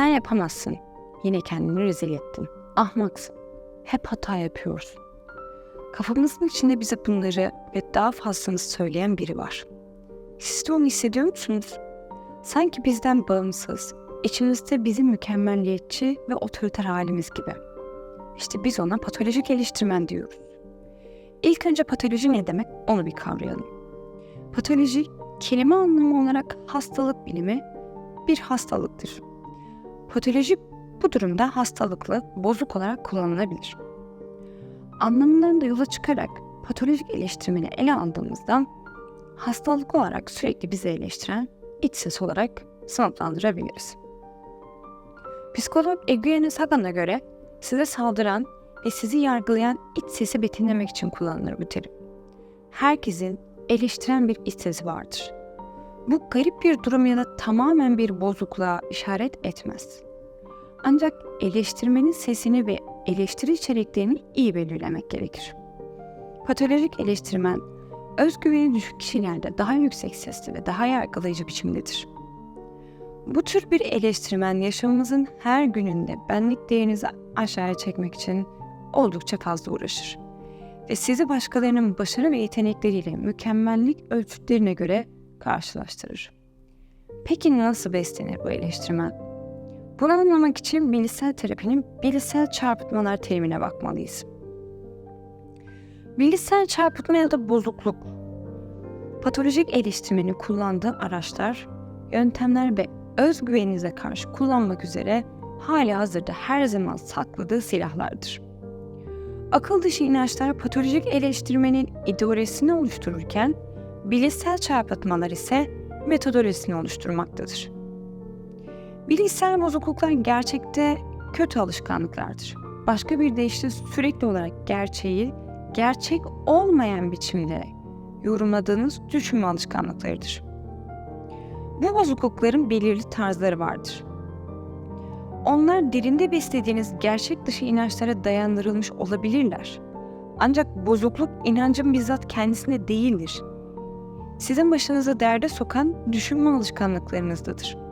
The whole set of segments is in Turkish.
Sen yapamazsın. Yine kendini rezil ettin. Ahmaksın. Hep hata yapıyoruz. Kafamızın içinde bize bunları ve daha fazlasını söyleyen biri var. Siz de onu hissediyor musunuz? Sanki bizden bağımsız, içimizde bizim mükemmelliyetçi ve otoriter halimiz gibi. İşte biz ona patolojik eleştirmen diyoruz. İlk önce patoloji ne demek onu bir kavrayalım. Patoloji kelime anlamı olarak hastalık bilimi bir hastalıktır. Patoloji bu durumda hastalıklı, bozuk olarak kullanılabilir. Anlamından da yola çıkarak patolojik eleştirmeni ele aldığımızda hastalık olarak sürekli bizi eleştiren iç ses olarak sınıflandırabiliriz. Psikolog Eugene Sagan'a göre size saldıran ve sizi yargılayan iç sesi betimlemek için kullanılır bu terim. Herkesin eleştiren bir iç sesi vardır. Bu garip bir durum ya da tamamen bir bozukluğa işaret etmez. Ancak eleştirmenin sesini ve eleştiri içeriklerini iyi belirlemek gerekir. Patolojik eleştirmen, özgüveni düşük kişilerde daha yüksek sesli ve daha yargılayıcı biçimdedir. Bu tür bir eleştirmen yaşamımızın her gününde benlik değerinizi aşağıya çekmek için oldukça fazla uğraşır. Ve sizi başkalarının başarı ve yetenekleriyle mükemmellik ölçütlerine göre karşılaştırır. Peki nasıl beslenir bu eleştirmen? Bunu anlamak için bilişsel terapinin bilişsel çarpıtmalar terimine bakmalıyız. Bilişsel çarpıtma ya da bozukluk, patolojik eleştirmenin kullandığı araçlar, yöntemler ve özgüveninize karşı kullanmak üzere hali hazırda her zaman sakladığı silahlardır. Akıl dışı inançlar patolojik eleştirmenin ideolojisini oluştururken, bilişsel çarpıtmalar ise metodolojisini oluşturmaktadır. Bilişsel bozukluklar gerçekte kötü alışkanlıklardır. Başka bir deyişle sürekli olarak gerçeği gerçek olmayan biçimde yorumladığınız düşünme alışkanlıklarıdır. Bu bozuklukların belirli tarzları vardır. Onlar derinde beslediğiniz gerçek dışı inançlara dayandırılmış olabilirler. Ancak bozukluk inancın bizzat kendisinde değildir. Sizin başınızı derde sokan düşünme alışkanlıklarınızdadır.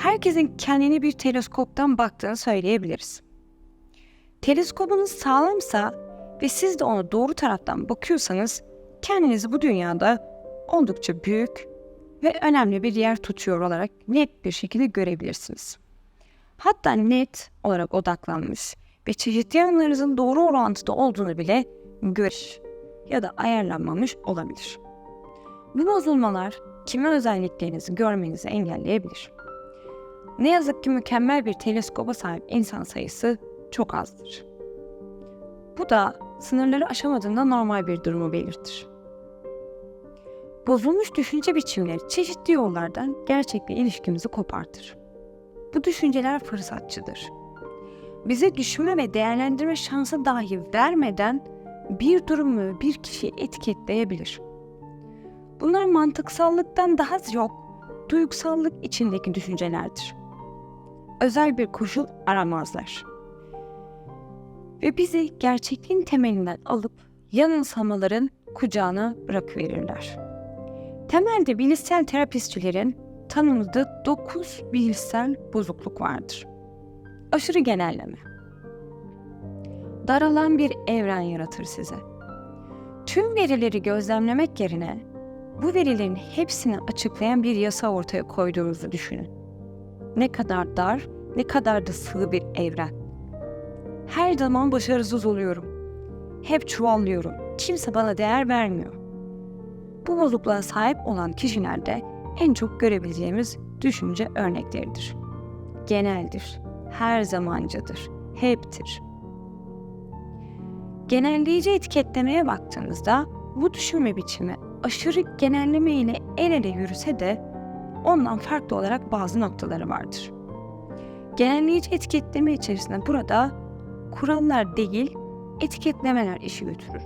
Herkesin kendini bir teleskoptan baktığını söyleyebiliriz. Teleskopunuz sağlamsa ve siz de ona doğru taraftan bakıyorsanız kendinizi bu dünyada oldukça büyük ve önemli bir yer tutuyor olarak net bir şekilde görebilirsiniz. Hatta net olarak odaklanmış ve çeşitli yanlarınızın doğru orantıda olduğunu bile gör ya da ayarlanmamış olabilir. Bu bozulmalar kimi özelliklerinizi görmenizi engelleyebilir. Ne yazık ki mükemmel bir teleskoba sahip insan sayısı çok azdır. Bu da sınırları aşamadığında normal bir durumu belirtir. Bozulmuş düşünce biçimleri çeşitli yollardan gerçekle ilişkimizi kopartır. Bu düşünceler fırsatçıdır. Bize düşünme ve değerlendirme şansı dahi vermeden bir durumu bir kişiyi etiketleyebilir. Bunlar mantıksallıktan daha çok duygusallık içindeki düşüncelerdir. Özel bir koşul aramazlar. Ve bizi gerçekliğin temelinden alıp yanılsamaların kucağına bırakıverirler. Temelde bilişsel terapistçilerin tanımladığı 9 bilişsel bozukluk vardır. Aşırı genelleme. Daralan bir evren yaratır size. Tüm verileri gözlemlemek yerine bu verilerin hepsini açıklayan bir yasa ortaya koyduğunuzu düşünün. Ne kadar dar, ne kadar da sığ bir evren. Her zaman başarısız oluyorum. Hep çuvallıyorum. Kimse bana değer vermiyor. Bu bozukluğa sahip olan kişilerde en çok görebileceğimiz düşünce örnekleridir. Geneldir, her zamancıdır, heptir. Genelleyici etiketlemeye baktığımızda bu düşünme biçimi aşırı genelleme ile el ele yürüse de ondan farklı olarak bazı noktaları vardır. Genelleyici etiketleme içerisinde burada kurallar değil, etiketlemeler işi götürür.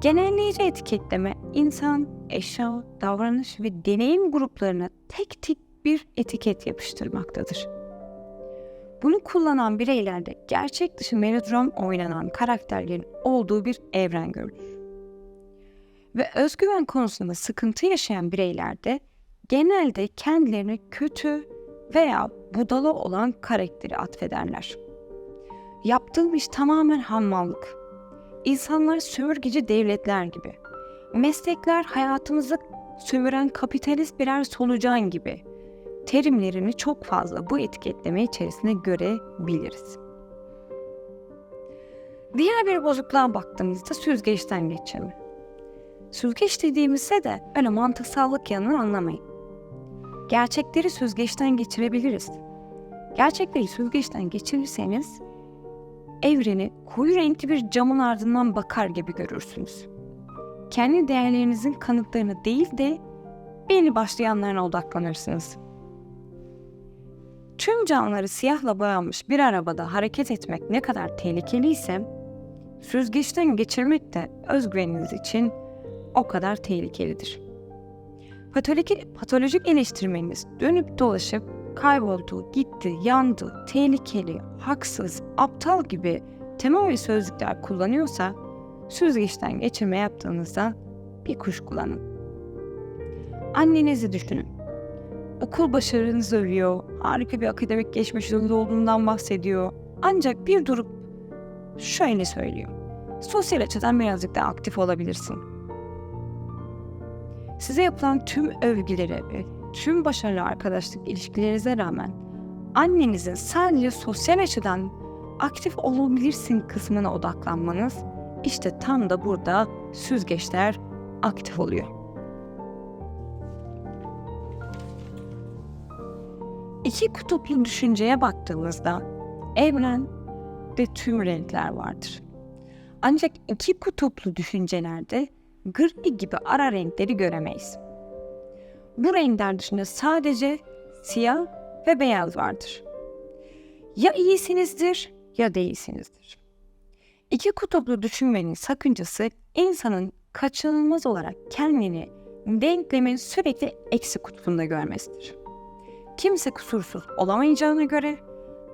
Genelleyici etiketleme insan, eşya, davranış ve deneyim gruplarına tek tek bir etiket yapıştırmaktadır. Bunu kullanan bireylerde gerçek dışı melodram oynanan karakterlerin olduğu bir evren görülür. Ve özgüven konusunda sıkıntı yaşayan bireylerde genelde kendilerini kötü veya budala olan karakteri atfederler. Yaptığım iş tamamen hammallık. İnsanlar sömürgeci devletler gibi. Meslekler hayatımızı sömüren kapitalist birer solucan gibi. Terimlerini çok fazla bu etiketleme içerisinde görebiliriz. Diğer bir bozukluğa baktığımızda süzgeçten geçirme. Süzgeç dediğimizde de öyle mantıksallık yanını anlamayın. Gerçekleri süzgeçten geçirebiliriz. Gerçekleri süzgeçten geçirirseniz evreni koyu renkli bir camın ardından bakar gibi görürsünüz. Kendi değerlerinizin kanıtlarını değil de belli başlı yanlarına odaklanırsınız. Tüm camları siyahla boyanmış bir arabada hareket etmek ne kadar tehlikeliyse, süzgeçten geçirmek de özgüveniniz için o kadar tehlikelidir. Patolojik, patolojik eleştirmeniz dönüp dolaşıp kayboldu, gitti, yandı, tehlikeli, haksız, aptal gibi tema ve sözcükler kullanıyorsa süzgeçten geçirme yaptığınızda bir kuş kullanın. Annenizi düşünün. Okul başarınızı övüyor, harika bir akademik geçmişiniz olduğundan bahsediyor. Ancak bir durup şöyle söylüyor. Sosyal açıdan birazcık daha aktif olabilirsin. Size yapılan tüm övgülere ve tüm başarılı arkadaşlık ilişkilerinize rağmen annenizin sadece sosyal açıdan aktif olabilirsin kısmına odaklanmanız işte tam da burada süzgeçler aktif oluyor. İki kutuplu düşünceye baktığımızda evren ve tüm renkler vardır. Ancak iki kutuplu düşüncelerde gri gibi ara renkleri göremeyiz. Bu renkler dışında sadece siyah ve beyaz vardır. Ya iyisinizdir ya değilsinizdir. İki kutuplu düşünmenin sakıncası insanın kaçınılmaz olarak kendini denklemin sürekli eksi kutbunda görmesidir. Kimse kusursuz olamayacağına göre,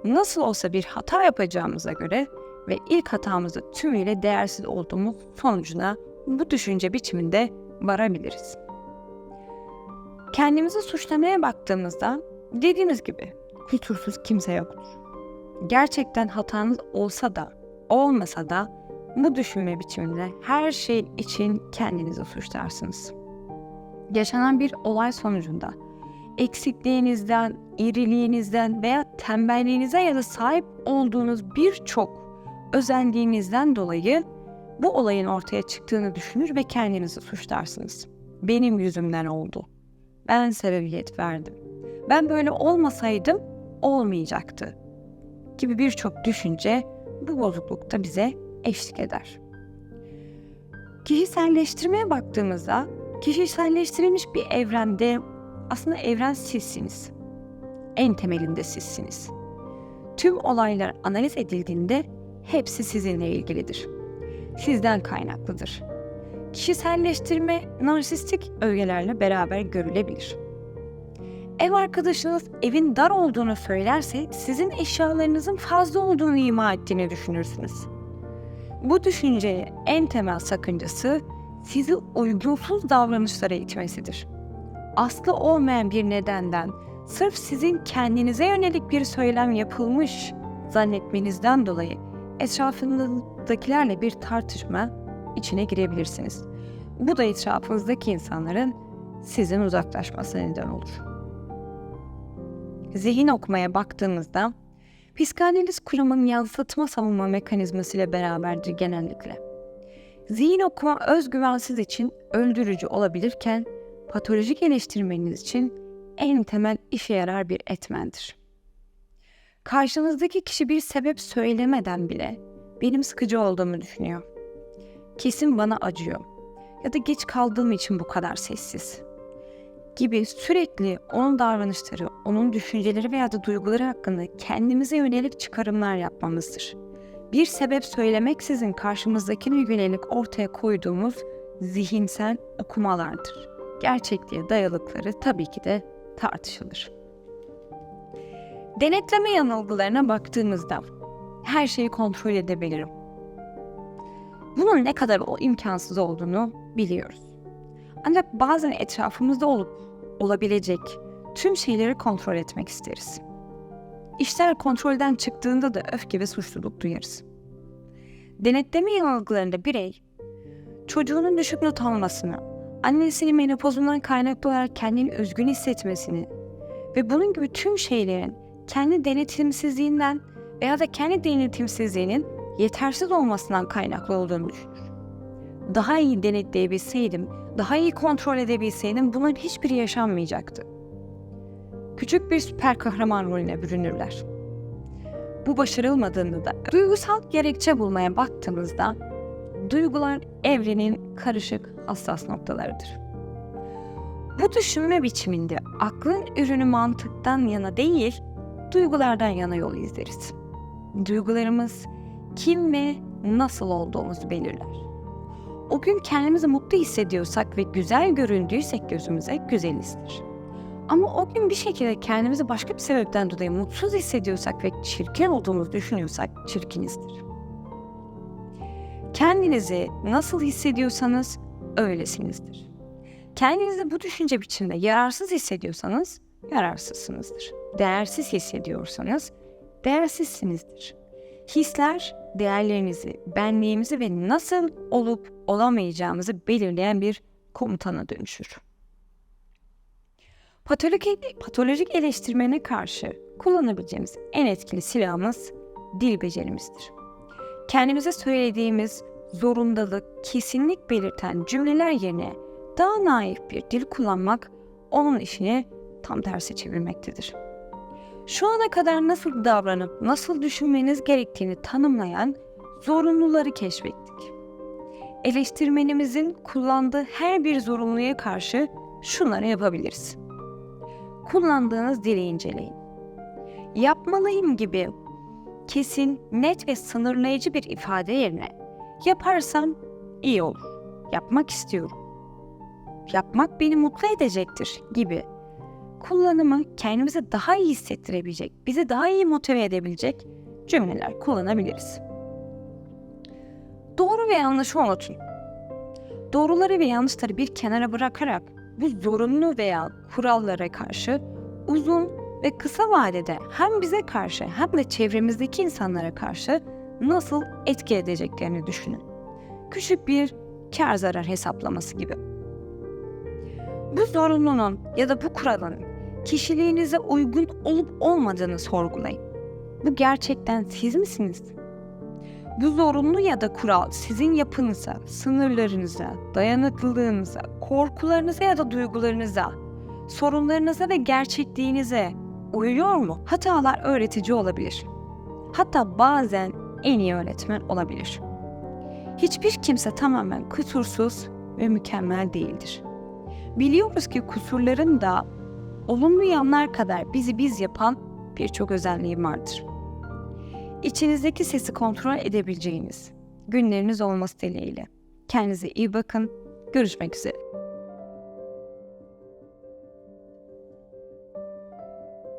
nasıl olsa bir hata yapacağımıza göre ve ilk hatamızda tümüyle değersiz olduğumuz sonucuna bu düşünce biçiminde varabiliriz. Kendimizi suçlamaya baktığımızda dediğimiz gibi kusursuz kimse yoktur. Gerçekten hatanız olsa da olmasa da bu düşünme biçiminde her şey için kendinizi suçlarsınız. Yaşanan bir olay sonucunda eksikliğinizden, iriliğinizden veya tembelliğinize ya da sahip olduğunuz birçok özelliğinizden dolayı bu olayın ortaya çıktığını düşünür ve kendinizi suçlarsınız. Benim yüzümden oldu. Ben sebebiyet verdim. Ben böyle olmasaydım olmayacaktı gibi birçok düşünce bu bozuklukta bize eşlik eder. Kişiselleştirmeye baktığımızda kişiselleştirilmiş bir evrende aslında evren sizsiniz. En temelinde sizsiniz. Tüm olaylar analiz edildiğinde hepsi sizinle ilgilidir. Sizden kaynaklıdır. Kişiselleştirme narsistik ögelerle beraber görülebilir. Ev arkadaşınız evin dar olduğunu söylerse sizin eşyalarınızın fazla olduğunu ima ettiğini düşünürsünüz. Bu düşünceye en temel sakıncası sizi uygunsuz davranışlara itmesidir. Aslı olmayan bir nedenden sırf sizin kendinize yönelik bir söylem yapılmış zannetmenizden dolayı etrafınızdakilerle bir tartışma içine girebilirsiniz. Bu da etrafınızdaki insanların sizin uzaklaşmasına neden olur. Zihin okumaya baktığımızda psikanaliz kuramın yansıtma savunma mekanizması ile beraberdir genellikle. Zihin okuma özgüvensiz için öldürücü olabilirken patolojik eleştirmeniz için en temel işe yarar bir etmendir. Karşınızdaki kişi bir sebep söylemeden bile benim sıkıcı olduğumu düşünüyor. Kesin bana acıyor ya da geç kaldığım için bu kadar sessiz gibi sürekli onun davranışları, onun düşünceleri veya da duyguları hakkında kendimize yönelik çıkarımlar yapmamızdır. Bir sebep söylemeksizin karşımızdakine yönelik ortaya koyduğumuz zihinsel okumalardır. Gerçekliğe dayalıkları tabii ki de tartışılır. Denetleme yanılgılarına baktığımızda her şeyi kontrol edebilirim. Bunun ne kadar o imkansız olduğunu biliyoruz. Ancak bazen etrafımızda olup olabilecek tüm şeyleri kontrol etmek isteriz. işler kontrolden çıktığında da öfke ve suçluluk duyarız. Denetleme yanılgılarında birey, çocuğunun düşük not almasını, annesinin menopozundan kaynaklı olarak kendini üzgün hissetmesini ve bunun gibi tüm şeylerin kendi denetimsizliğinden veya da kendi denetimsizliğinin yetersiz olmasından kaynaklı olduğunu düşünür. Daha iyi denetleyebilseydim, daha iyi kontrol edebilseydim bunların hiçbiri yaşanmayacaktı. Küçük bir süper kahraman rolüne bürünürler. Bu başarılmadığında da duygusal gerekçe bulmaya baktığımızda duygular evrenin karışık hassas noktalarıdır. Bu düşünme biçiminde aklın ürünü mantıktan yana değil, duygulardan yana yol izleriz. Duygularımız kim ve nasıl olduğumuzu belirler. O gün kendimizi mutlu hissediyorsak ve güzel göründüysek gözümüze güzelizdir. Ama o gün bir şekilde kendimizi başka bir sebepten dolayı mutsuz hissediyorsak ve çirkin olduğumuzu düşünüyorsak çirkinizdir. Kendinizi nasıl hissediyorsanız öylesinizdir. Kendinizi bu düşünce biçiminde yararsız hissediyorsanız yararsızsınızdır. Değersiz hissediyorsanız değersizsinizdir. Hisler değerlerinizi, benliğimizi ve nasıl olup olamayacağımızı belirleyen bir komutana dönüşür. Patolojik, eleştirmene karşı kullanabileceğimiz en etkili silahımız dil becerimizdir. Kendimize söylediğimiz zorundalık, kesinlik belirten cümleler yerine daha naif bir dil kullanmak onun işini tam tersi çevirmektedir. Şu ana kadar nasıl davranıp nasıl düşünmeniz gerektiğini tanımlayan zorunluları keşfettik. Eleştirmenimizin kullandığı her bir zorunluya karşı şunları yapabiliriz. Kullandığınız dili inceleyin. Yapmalıyım gibi kesin, net ve sınırlayıcı bir ifade yerine yaparsam iyi olur. Yapmak istiyorum. Yapmak beni mutlu edecektir gibi kullanımı kendimize daha iyi hissettirebilecek, bizi daha iyi motive edebilecek cümleler kullanabiliriz. Doğru ve yanlışı unutun. Doğruları ve yanlışları bir kenara bırakarak bu zorunlu veya kurallara karşı uzun ve kısa vadede hem bize karşı hem de çevremizdeki insanlara karşı nasıl etki edeceklerini düşünün. Küçük bir kar zarar hesaplaması gibi. Bu zorunlunun ya da bu kuralın kişiliğinize uygun olup olmadığını sorgulayın. Bu gerçekten siz misiniz? Bu zorunlu ya da kural sizin yapınıza, sınırlarınıza, dayanıklılığınıza, korkularınıza ya da duygularınıza, sorunlarınıza ve gerçekliğinize uyuyor mu? Hatalar öğretici olabilir. Hatta bazen en iyi öğretmen olabilir. Hiçbir kimse tamamen kusursuz ve mükemmel değildir. Biliyoruz ki kusurların da olumlu yanlar kadar bizi biz yapan birçok özelliği vardır. İçinizdeki sesi kontrol edebileceğiniz günleriniz olması dileğiyle. Kendinize iyi bakın. Görüşmek üzere.